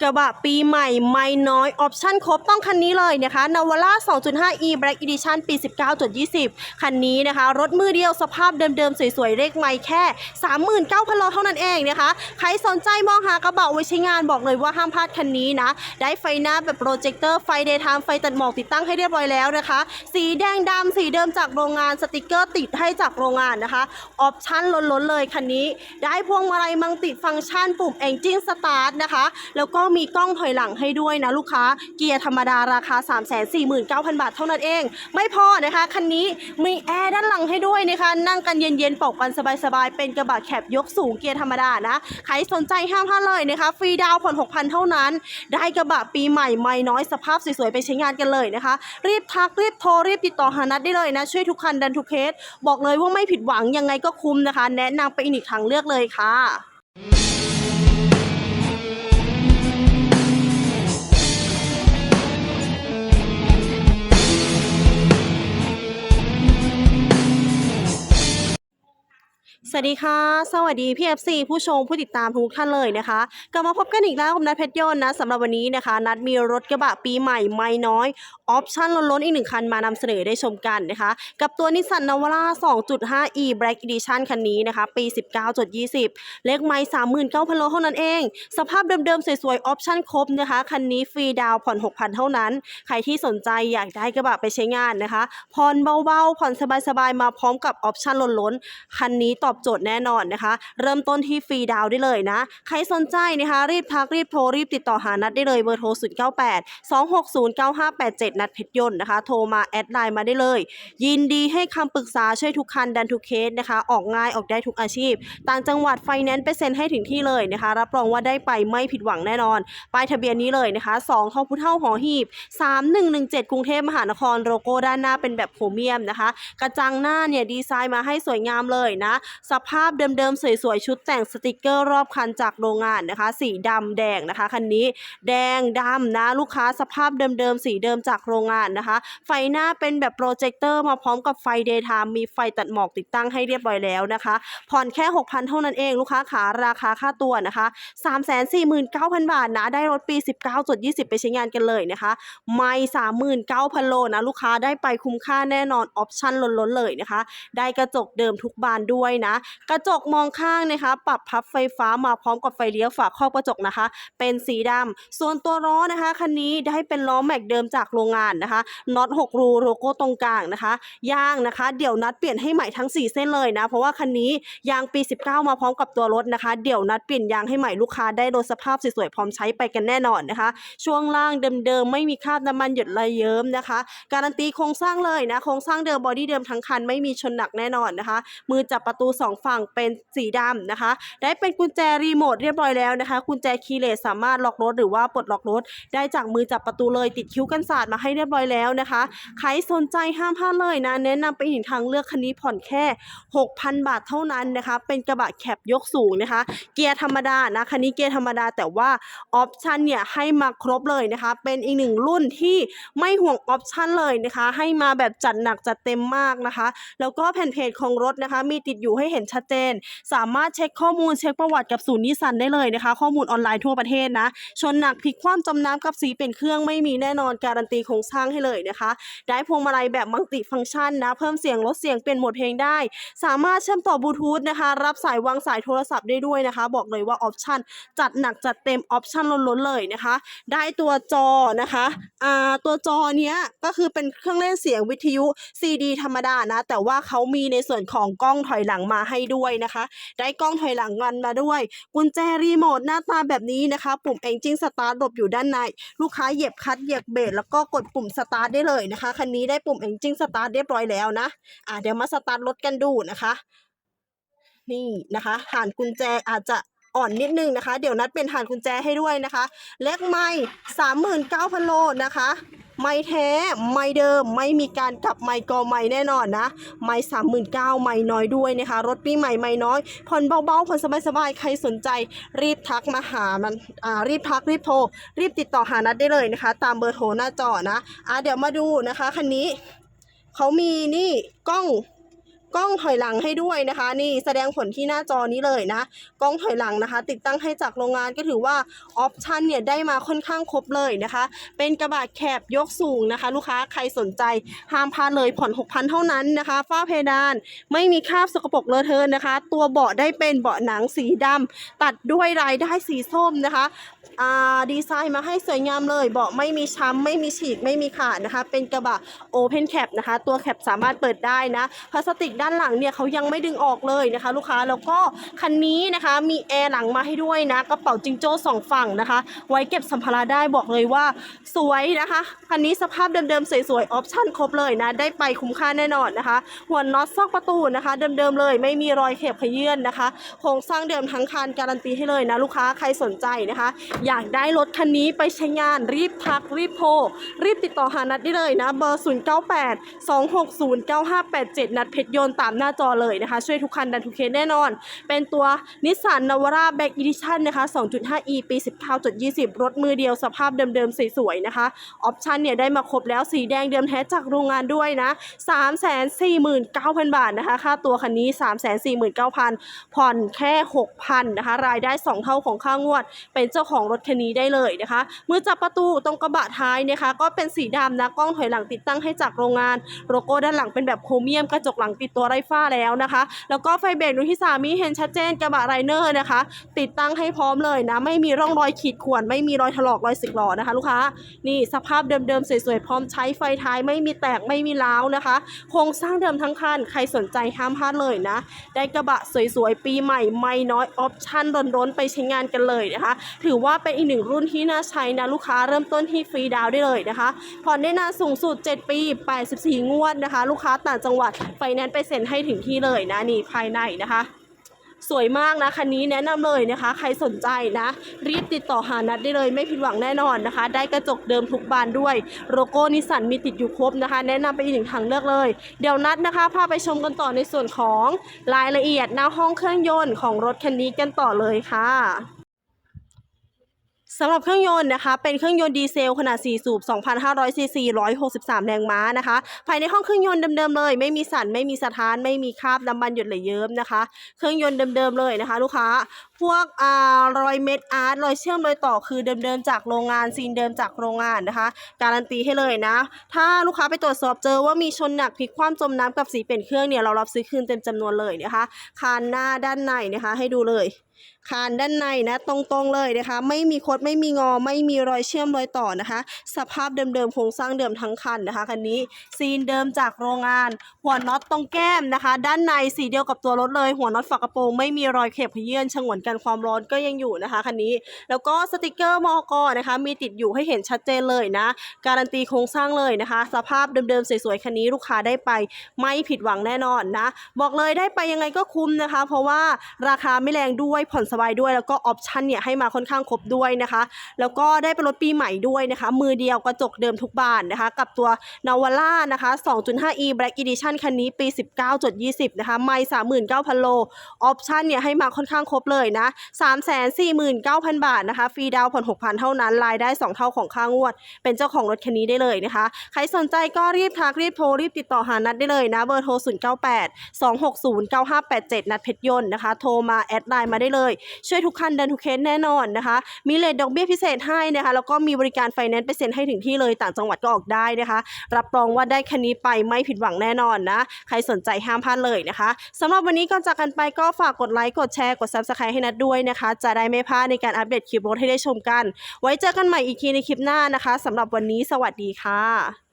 กระบะปีใหม่ไม่น้อยออปชั่นครบต้องคันนี้เลยนะคะนาวาร่า 2.5e Black Edition ปี 19.20 คันนี้นะคะ รถมือเดียวสภาพเดิมๆ สวยๆ เลขไม่แค่ 39,000โลเท่านั้นเองนะคะ ใครสนใจมองหากระบะไว้ใช้งานบอกเลยว่าห้ามพลาดคันนี้นะ ได้ไฟหน้าแบบโปรเจคเตอร์ไฟเดย์ไทม์ไฟตัดหมอกติดตั้งให้เรียบร้อยแล้วนะคะ สีแดงดำสีเดิมจากโรงงานสติกเกอร์ติดให้จากโรงงานนะคะออปชั่นล้นๆเลยคันนี้ ได้พวงมาลัยมังติดฟังก์ชันปุ่ม Engine Start นะคะแล้วก็มีกล้องถอยหลังให้ด้วยนะลูกค้า เกียร์ธรรมดาราคา 349,000 บาทเท่านั้นเอง ไม่พอนะคะ คันนี้มีแอร์ด้านหลังให้ด้วยนะคะ นั่งกันเย็นๆปกกันสบายๆ เป็นกระบะแคบยกสูงเกียร์ธรรมดานะ ใครสนใจห้ามพลาดเลยนะคะ ฟรีดาวน์ผ่อน6,000 เท่านั้น ได้กระบะปีใหม่ไม่น้อยสภาพสวยๆ ไปใช้งานกันเลยนะคะ รีบทักรีบโทรรีบติดต่อหานัดได้เลยนะ ช่วยทุกคันดันทุกเคส บอกเลยว่าไม่ผิดหวังยังไงก็คุ้มนะคะ แนะนำไปอีกทางเลือกเลยค่ะ สวัสดีค่ะ สวัสดีพี่ FC ผู้ชมผู้ติดตามทุกท่านเลยนะคะ กลับมาพบกันอีกแล้วกับนัดเพชรยนต์นะสำหรับวันนี้นะคะ นัดมีรถกระบะปีใหม่ไม่น้อยออปชั่นล้นๆอีกหนึ่งคันมานำเสนอได้ชมกันนะคะ กับตัวนิสสันนาวาร่า 2.5e Black Edition คันนี้นะคะ ปี 19.20 เลขไม้39,000โลเท่านั้นเอง สภาพเดิมๆ สวยๆออปชั่นครบนะคะ คันนี้ฟรีดาวผ่อน 6,000 เท่านั้น ใครที่สนใจอยากได้กระบะไปใช้งานนะคะผ่อนเบาๆผ่อนสบายๆมาพร้อมกับออปชั่นล้นๆคันนี้ตอบโจทย์แน่นอนนะคะ เริ่มต้นที่ฟรีดาวได้เลยนะ ใครสนใจนะคะรีบทักรีบโทรรีบติดต่อหานัดได้เลยเบอร์โทร 098 260 9587 นัดเพชรยนต์นะคะ โทรมาแอดไลน์มาได้เลย ยินดีให้คำปรึกษาช่วยทุกคันดันทุกเคสนะคะ ออกง่ายออกได้ทุกอาชีพ ต่างจังหวัดไฟแนนซ์ไปเซ็นให้ถึงที่เลยนะคะ รับรองว่าได้ไปไม่ผิดหวังแน่นอนป้ายทะเบียนนี้เลยนะคะ2ทอพุเท่าหอหีบ 3117 กรุงเทพมหานครโลโก้ด้านหน้าเป็นแบบโพรเมียมนะคะ กระจังหน้าเนี่ยดีไซน์มาให้สวยงามเลยนะสภาพเดิมๆ สวยๆ ชุดแต่งสติกเกอร์รอบคันจากโรงงานนะคะ สีดำแดงนะคะคันนี้แดงดำนะลูกค้าสภาพเดิมๆ สีเดิมจากโรงงานนะคะ ไฟหน้าเป็นแบบโปรเจคเตอร์มาพร้อมกับไฟเดย์ไทม์มีไฟตัดหมอกติดตั้งให้เรียบร้อยแล้วนะคะ ผ่อนแค่ 6,000 เท่านั้นเองลูกค้าขาราคาค่าตัวนะคะ349,000 บาทนะได้รถปี 19.20 ไปใช้งานกันเลยนะคะ ไม่39,000 โลนะลูกค้าได้ไปคุ้มค่าแน่นอนออปชั่นล้นๆเลยนะคะ ได้กระจกเดิมทุกบานด้วยนะกระจกมองข้างนะคะ ปรับพับไฟฟ้ามาพร้อมกับไฟเลี้ยวฝาครอบกระจกนะคะ เป็นสีดำส่วนตัวล้อนะคะคันนี้ได้เป็นล้อแม็กเดิมจากโรงงานนะคะน็อต6รูโลโก้ตรงกลางนะคะยางนะคะ เดี๋ยวนัดเปลี่ยนให้ใหม่ทั้ง 4 เส้นเลยนะ เพราะว่าคันนี้ยางปี 19 มาพร้อมกับตัวรถนะคะ เดี๋ยวนัดเปลี่ยนยางให้ใหม่ลูกค้าได้รถสภาพสวยๆพร้อมใช้ไปกันแน่นอนนะคะ ช่วงล่างเดิมๆไม่มีคราบน้ำมันหยดระเยิ้มนะคะ การันตีโครงสร้างเลยนะโครงสร้างเดิมบอดี้เดิมทั้งคันไม่มีชนหนักแน่นอนนะคะ มือจับประตู2ฝั่งเป็นสีดำนะคะ ได้เป็นกุญแจรีโมทเรียบร้อยแล้วนะคะ กุญแจคีย์เลสสามารถล็อกรถหรือว่าปลดล็อกรถ ได้จากมือจับประตูเลยติดคิ้วกันศาสตร์มาให้เรียบร้อยแล้วนะคะ ใครสนใจห้ามพลาดเลยนะ แนะนำไปอีกทางเลือกคันนี้ผ่อนแค่ 6,000 บาทเท่านั้นนะคะ เป็นกระบะแคบยกสูงนะคะ เกียร์ธรรมดานะคันนี้เกียร์ธรรมดาแต่ว่าออปชันเนี่ยให้มาครบเลยนะคะ เป็นอีกหนึ่งรุ่นที่ไม่ห่วงออปชันเลยนะคะ ให้มาแบบจัดหนักจัดเต็มมากนะคะ แล้วก็แผ่นเพจของรถนะคะ มีติดอยู่ให้เห็นชัดเจน สามารถเช็คข้อมูลเช็คประวัติกับศูนย์นิสันได้เลยนะคะ ข้อมูลออนไลน์ทั่วประเทศนะ ชนหนักพลิกคว่ำจมน้ำกับสีเป็นเครื่องไม่มีแน่นอนการันตีโครงสร้างให้เลยนะคะ ได้พวงมาลัยแบบมัลติฟังก์ชันนะ เพิ่มเสียงลดเสียงเปลี่ยนโหมดเพลงได้ สามารถเชื่อมต่อบลูทูธนะคะ รับสายวางสายโทรศัพท์ได้ด้วยนะคะ บอกเลยว่าออปชันจัดหนักจัดเต็มออปชันล้นๆเลยนะคะ ได้ตัวจอนะคะอ่าตัวจอเนี้ยก็คือเป็นเครื่องเล่นเสียงวิทยุ CD ธรรมดานะ แต่ว่าเขามีในส่วนของกล้องถอยหลังมาาให้ด้วยนะคะ ได้กล้องถอยหลังมันมาด้วย กุญแจรีโมทหน้าตาแบบนี้นะคะ ปุ่ม Engine Start หลบอยู่ด้านใน ลูกค้าเหยียบคัตเหยียบเบรกแล้วก็กดปุ่ม Start ได้เลยนะคะ คันนี้ได้ปุ่ม Engine Start เรียบร้อยแล้วนะ อ่าเดี๋ยวมาสตาร์ทรถกันดูนะคะ นี่นะคะฐานกุญแจอาจจะอ่อนนิดนึงนะคะ เดี๋ยวนัดเป็นฐานกุญแจให้ด้วยนะคะ เล็กไม่สามหมื่นเก้าพันโลนะคะ ไม่แท้ไม่เดิมไม่มีการกลับไม่กอไม่แน่นอนนะ ไม่สามหมื่นเก้าไม่น้อยด้วยนะคะ รถปีใหม่ไม่น้อยผ่อนเบาๆผ่อนสบายๆ ใครสนใจ รีบทักมาหามันอ่ารีบทักรีบโทรรีบติดต่อหานัดได้เลยนะคะ ตามเบอร์โทรหน้าจอนะอ่าเดี๋ยวมาดูนะคะคันนี้เขามีนี่กล้อง กล้องถอยหลังให้ด้วยนะคะ นี่แสดงผลที่หน้าจอนี้เลยนะ กล้องถอยหลังนะคะ ติดตั้งให้จากโรงงานก็ถือว่าออปชันเนี่ยได้มาค่อนข้างครบเลยนะคะ เป็นกระบะแคบยกสูงนะคะ ลูกค้าใครสนใจห้ามพลาดเลยผ่อน 6,000 เท่านั้นนะคะฝ้าเพดานไม่มีคราบสกปรกเลอะเทอะนะคะ ตัวเบาะได้เป็นเบาะหนังสีดำตัดด้วยลายได้สีส้มนะคะดีไซน์มาให้สวยงามเลยเบาะไม่มีช้ำไม่มีฉีกไม่มีขาดนะคะ เป็นกระบะโอเพนแคปนะคะ ตัวแคปสามารถเปิดได้นะพลาสติกได้านหลังเนี่ยเขายังไม่ดึงออกเลยนะคะ ลูกค้าแล้วก็คันนี้นะคะมีแอร์หลังมาให้ด้วยนะกระเป๋าจิงโจ้สองฝั่งนะคะ ไว้เก็บสัมภาระได้บอกเลยว่าสวยนะคะคันนี้สภาพเดิมๆสวยๆออปชั่นครบเลยนะได้ไปคุ้มค่าแน่นอนนะคะหัวน็อตซอกประตูนะคะ เดิมๆเลยไม่มีรอยเข็บขยื่นนะคะโครงสร้างเดิมทั้งคันการันตีให้เลยนะลูกค้าใครสนใจนะคะ อยากได้รถคันนี้ไปใช้งานรีบทักรีบโทรรีบติดต่อหานัดได้เลยนะเบอร์ 0 9 8 2 6 0 9 5 8 7 นัดเพชรยนตตามหน้าจอเลยนะคะ ช่วยทุกคันดันทุกเคสแน่นอน เป็นตัวนิสสันนาวาร่าแบ็กอีดิชั่นนะคะ 2.5e ปี 19.20 รถมือเดียวสภาพเดิมๆ สวยๆ นะคะออปชันเนี่ยได้มาครบแล้วสีแดงเดิมแท้จากโรงงานด้วยนะ 349,000 บาทนะคะ ค่าตัวคันนี้ 349,000 ผ่อนแค่ 6,000 นะคะ รายได้ 2 เท่าของค่างวด เป็นเจ้าของรถคันนี้ได้เลยนะคะ มือจับประตูตรงกระบะท้ายนะคะ ก็เป็นสีดำนะกล้องถอยหลังติดตั้งให้จากโรงงานโลโก้ด้านหลังเป็นแบบโครเมียมกระจกหลังติดตัวไร้ฝ้าแล้วนะคะ แล้วก็ไฟเบรกดวงที่3มีเห็นชัดเจนกระบะไรเนอร์นะคะ ติดตั้งให้พร้อมเลยนะ ไม่มีร่องรอยขีดข่วน ไม่มีรอยถลอกรอยสึกหรอนะคะ ลูกค้า นี่สภาพเดิมๆ สวยๆ พร้อมใช้ไฟท้ายไม่มีแตกไม่มีร้าวนะคะ โครงสร้างเดิมทั้งคัน ใครสนใจห้ามพลาดเลยนะ ได้กระบะสวยๆ ปีใหม่ไม่น้อยออปชั่นร้อนๆ ไปใช้งานกันเลยนะคะ ถือว่าเป็นอีกหนึ่งรุ่นที่น่าใช้นะลูกค้าเริ่มต้นที่ฟรีดาวได้เลยนะคะ ผ่อนได้นานสูงสุด 7 ปี 84 งวดนะคะ ลูกค้าต่างจังหวัดไฟแนนซ์ไปเซ็นให้ถึงที่เลยนะนี่ภายในนะคะสวยมากนะคันนี้แนะนำเลยนะคะ ใครสนใจนะ รีบติดต่อหานัดได้เลยไม่ผิดหวังแน่นอนนะคะ ได้กระจกเดิมทุกบานด้วยโลโก้นิสสันมีติดอยู่ครบนะคะ แนะนำไปอีกหนึ่งทางเลือกเลย เดี๋ยวนัดนะคะพาไปชมกันต่อในส่วนของรายละเอียดหน้าห้องเครื่องยนต์ของรถคันนี้กันต่อเลยค่ะ สำหรับเครื่องยนต์นะคะ เป็นเครื่องยนต์ดีเซลขนาด 4 สูบ 2,500ซีซี163 แรงม้านะคะ ภายในห้องเครื่องยนต์เดิมๆเลย ไม่มีสั่น ไม่มีสะท้าน ไม่มีคราบน้ำมันหยดไหลเยิ้มนะคะ เครื่องยนต์เดิมๆเลยนะคะ ลูกค้าพวกอ่ารอยเม็ดอาร์ตรอยเชื่อมรอยต่อคือเดิมๆจากโรงงานซีนเดิมจากโรงงานนะคะ การันตีให้เลยนะ ถ้าลูกค้าไปตรวจสอบเจอว่ามีชนหนักพลิกคว่ำจมน้ำกับสีเปลี่ยนเครื่องเนี่ยเรารับซื้อคืนเต็มจำนวนเลยนะคะ คานหน้าด้านในนะคะ ให้ดูเลยคานด้านในนะตรงๆเลยนะคะ ไม่มีคดไม่มีงอ ไม่มีรอยเชื่อมรอยต่อนะคะ สภาพเดิมๆโครงสร้างเดิมทั้งคันนะคะคันนี้ซีนเดิมจากโรงงาน หัวน็อตตรงแก้มนะคะ ด้านในสีเดียวกับตัวรถเลย หัวน็อตฝากระโปรงไม่มีรอยเข็บขยื่นฉงวนกันความร้อนก็ยังอยู่นะคะคันนี้ แล้วก็สติกเกอร์มอกนะคะ มีติดอยู่ให้เห็นชัดเจนเลยนะ การันตีโครงสร้างเลยนะคะ สภาพเดิมๆสวยๆคันนี้ลูกค้าได้ไปไม่ผิดหวังแน่นอนนะ บอกเลยได้ไปยังไงก็คุ้มนะคะ เพราะว่าราคาไม่แรงด้วยผ่อนสบายด้วย แล้วก็ออปชันเนี่ยให้มาค่อนข้างครบด้วยนะคะ แล้วก็ได้เป็นรถปีใหม่ด้วยนะคะ มือเดียวกระจกเดิมทุกบานนะคะ กับตัวนาวาร่านะคะ 2.5e Black Edition คันนี้ปี 19.20 นะคะ ไม่ 39,000 โล ออปชันเนี่ยให้มาค่อนข้างครบเลยนะ349,000บาทนะคะฟรีดาวผ่อน6,000เท่านั้นรายได้2เท่าของค่างวด เป็นเจ้าของรถคันนี้ได้เลยนะคะ ใครสนใจก็รีบทักรีบโทรรีบติดต่อหานัดได้เลยนะเบอร์โทร098 260 9587นัดเพชรยนต์นะคะโทรมาแอดไลน์มาได้เลย ช่วยทุกคันดันทุกเคสแน่นอนนะคะ มีเลทดอกเบี้ยพิเศษให้นะคะแล้วก็มีบริการไฟแนนซ์ไปเซ็นให้ถึงที่เลยต่างจังหวัดก็ออกได้นะคะ รับรองว่าได้คันนี้ไปไม่ผิดหวังแน่นอนนะ ใครสนใจห้ามพลาดเลยนะคะสำหรับวันนี้ก่อนจากกันไปก็ฝากกดไลค์กดแชร์กด Subscribe ให้นัดด้วยนะคะ จะได้ไม่พลาดในการอัปเดตคลิปรถให้ได้ชมกัน ไว้เจอกันใหม่อีกทีในคลิปหน้านะคะสำหรับวันนี้สวัสดีค่ะ